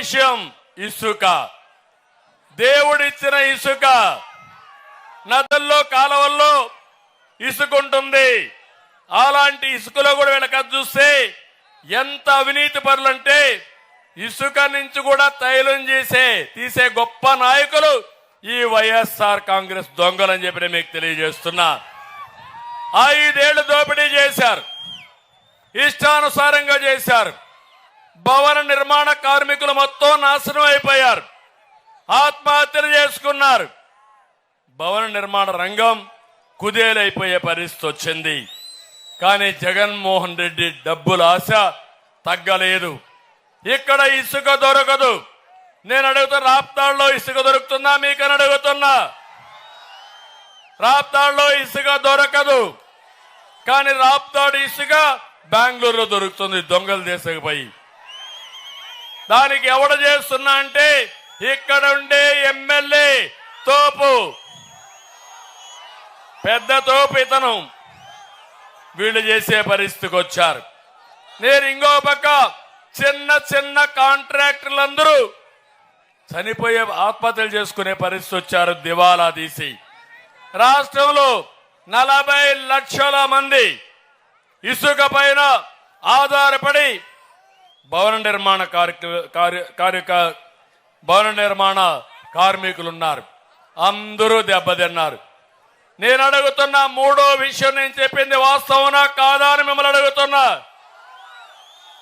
విషయం ఇసుక. దేవుడిచ్చిన ఇసుక. నదుల్లో కాలువల్లో ఇసుక ఉంటుంది అలాంటి ఇసుకలో కూడా వెనక చూస్తే ఎంత అవినీతి పరులంటే ఇసుక నుంచి కూడా తైలం చేసే తీసే గొప్ప నాయకులు ఈ వైఎస్ఆర్ కాంగ్రెస్ దొంగలని చెప్పి నేను మీకు తెలియజేస్తున్నా. ఐదేళ్ళు దోపిడీ చేశారు. ఇష్టానుసారంగా చేశారు. భవన నిర్మాణ కార్మికులు మొత్తం నాశనం అయిపోయారు. ఆత్మహత్యలు చేసుకున్నారు. భవన నిర్మాణ రంగం కుదేలైపోయే పరిస్థితి వచ్చింది. కానీ జగన్మోహన్ రెడ్డి డబ్బుల ఆశ తగ్గలేదు. ఇక్కడ ఇసుక దొరకదు. నేను అడుగుతున్న రాప్తాడులో ఇసుక దొరుకుతుందా? మీకని అడుగుతున్నా. రాప్తాడులో ఇసుక దొరకదు. కానీ రాప్తాడు ఇసుక బెంగళూరులో దొరుకుతుంది దొంగలు దేశకపోయి దానికి ఎవడ చేస్తున్నా అంటే ఇక్కడ ఉండే ఎమ్మెల్యే తోపు. పెద్ద తోపు ఇతను. వీళ్ళు చేసే పరిస్థితికి వచ్చారు. నేను ఇంకో పక్క చిన్న చిన్న కాంట్రాక్టర్లందరూ చనిపోయే ఆత్మహత్యలు చేసుకునే పరిస్థితి వచ్చారు దివాలా తీసి. రాష్ట్రంలో నలభై లక్షల మంది ఇసుక పైన ఆధారపడి భవన నిర్మాణ కార్య- కార్య- కార్యక భవన నిర్మాణ కార్మికులు ఉన్నారు అందరూ దెబ్బతిన్నారు. నేను అడుగుతున్న మూడో విషయం నేను చెప్పింది వాస్తవనా కాదా అని మిమ్మల్ని అడుగుతున్నా.